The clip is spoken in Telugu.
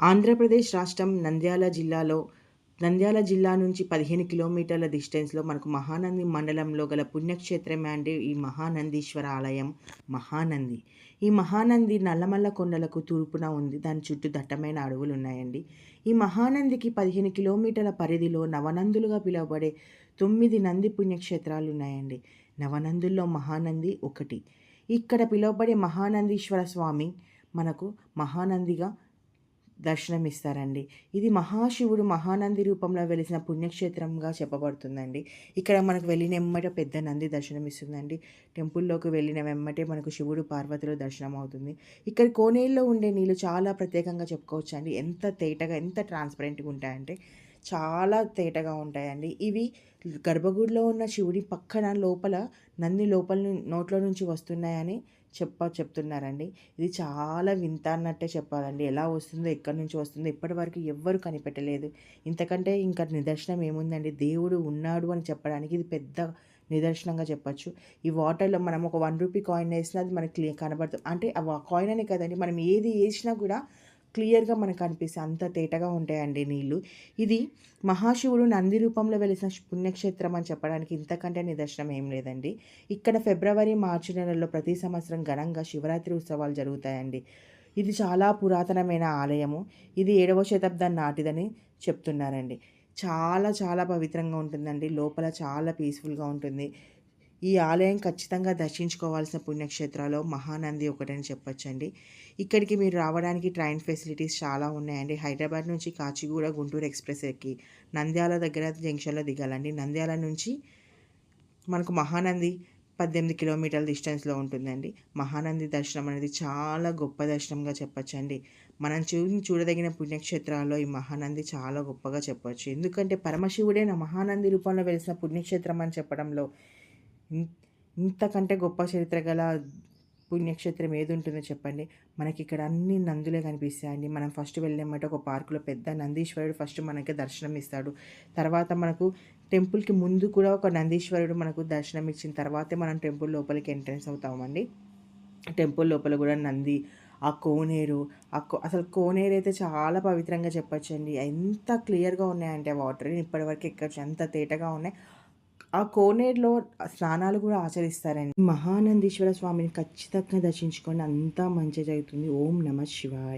ఆంధ్రప్రదేశ్ రాష్ట్రం నంద్యాల జిల్లాలో నంద్యాల జిల్లా నుంచి పదిహేను కిలోమీటర్ల డిస్టెన్స్లో మనకు మహానంది మండలంలో గల పుణ్యక్షేత్రమే అండి ఈ మహానందీశ్వర ఆలయం మహానంది. ఈ మహానంది నల్లమల్ల కొండలకు తూర్పున ఉంది. దాని చుట్టూ దట్టమైన అడవులు ఉన్నాయండి. ఈ మహానందికి పదిహేను కిలోమీటర్ల పరిధిలో నవనందులుగా పిలువబడే తొమ్మిది నంది పుణ్యక్షేత్రాలు ఉన్నాయండి. నవనందుల్లో మహానంది ఒకటి. ఇక్కడ పిలువబడే మహానందీశ్వర స్వామి మనకు మహానందిగా దర్శనమిస్తారండి ఇది మహాశివుడు మహానంది రూపంలో వెలిసిన పుణ్యక్షేత్రంగా చెప్పబడుతుందండి. ఇక్కడ మనకు వెళ్ళిన వెమ్మట పెద్ద నంది దర్శనమిస్తుందండి టెంపుల్లోకి వెళ్ళిన వెమ్మటే మనకు శివుడు పార్వతిలో దర్శనం అవుతుంది. ఇక్కడ కోనేరులో ఉండే నీళ్ళు చాలా ప్రత్యేకంగా చెప్పుకోవచ్చండి. ఎంత తేటగా ఎంత ట్రాన్స్పరెంట్గా ఉంటాయంటే చాలా తేటగా ఉంటాయండి. ఇవి గర్భగుడిలో ఉన్న శివుడి పక్కన లోపల నంది లోపల నోట్లో నుంచి వస్తున్నాయని చెప్ప చెప్తున్నారండి. ఇది చాలా వింత అన్నట్టే చెప్పాలండి. ఎలా వస్తుందో ఎక్కడి నుంచి వస్తుందో ఇప్పటివరకు ఎవ్వరు కనిపెట్టలేదు. ఇంతకంటే ఇంకా నిదర్శనం ఏముందండి? దేవుడు ఉన్నాడు అని చెప్పడానికి ఇది పెద్ద నిదర్శనంగా చెప్పచ్చు. ఈ వాటర్లో మనం ఒక వన్ రూపీ కాయిన్ వేసినా అది మనకి క్లియర్ కనబడుతుంది అంటే ఆ కాయిన్ అనే కదండి మనం ఏది వేసినా కూడా క్లియర్గా మనకు అనిపిస్తే అంత తేటగా ఉంటాయండి నీళ్ళు ఇది మహాశివుడు నంది రూపంలో వెలిసిన పుణ్యక్షేత్రం అని చెప్పడానికి ఇంతకంటే నిదర్శనం ఏం లేదండి. ఇక్కడ ఫిబ్రవరి మార్చి నెలల్లో ప్రతి సంవత్సరం ఘనంగా శివరాత్రి ఉత్సవాలు జరుగుతాయండి. ఇది చాలా పురాతనమైన ఆలయము. ఇది ఏడవ శతాబ్దం నాటిదని చెప్తున్నారండి. చాలా చాలా పవిత్రంగా ఉంటుందండి. లోపల చాలా పీస్ఫుల్గా ఉంటుంది. ఈ ఆలయం ఖచ్చితంగా దర్శించుకోవాల్సిన పుణ్యక్షేత్రాల్లో మహానంది ఒకటని చెప్పొచ్చండి. ఇక్కడికి మీరు రావడానికి ట్రైన్ ఫెసిలిటీస్ చాలా ఉన్నాయండి. హైదరాబాద్ నుంచి కాచిగూడ గుంటూరు ఎక్స్ప్రెస్ ఎక్కి నంద్యాల దగ్గర జంక్షన్లో దిగాలండి. నంద్యాల నుంచి మనకు మహానంది పద్దెనిమిది కిలోమీటర్ల డిస్టెన్స్లో ఉంటుందండి. మహానంది దర్శనం అనేది చాలా గొప్ప దర్శనంగా చెప్పచ్చండి. మనం చూ చూడదగిన పుణ్యక్షేత్రాల్లో ఈ మహానంది చాలా గొప్పగా చెప్పవచ్చు ఎందుకంటే పరమశివుడే నా మహానంది రూపంలో వెలిసిన పుణ్యక్షేత్రం అని చెప్పడంలో ఇంతకంటే గొప్ప చరిత్ర గల పుణ్యక్షేత్రం ఏది ఉంటుందో చెప్పండి. మనకి ఇక్కడ అన్ని నందులే కనిపిస్తాయండి మనం ఫస్ట్ వెళ్ళేమంటే ఒక పార్కులో పెద్ద నందీశ్వరుడు ఫస్ట్ మనకి దర్శనం ఇస్తాడు. తర్వాత మనకు టెంపుల్కి ముందు కూడా ఒక నందీశ్వరుడు మనకు దర్శనం ఇచ్చిన తర్వాతే మనం టెంపుల్ లోపలికి ఎంట్రెన్స్ అవుతామండి. టెంపుల్ లోపల కూడా నంది ఆ కోనేరు ఆ కో అసలు కోనేరు అయితే చాలా పవిత్రంగా చెప్పచ్చండి. ఎంత క్లియర్గా ఉన్నాయంటే వాటర్ ఇప్పటివరకు ఎక్కచ్చు ఎంత తేటగా ఉన్నాయి. ఆ కోనేరులో స్నానాలు కూడా ఆచరిస్తారండి. మహానందీశ్వర స్వామిని ఖచ్చితంగా దర్శించుకోండి. అంతా మంచి జరుగుతుంది. ఓం నమ శివాయ.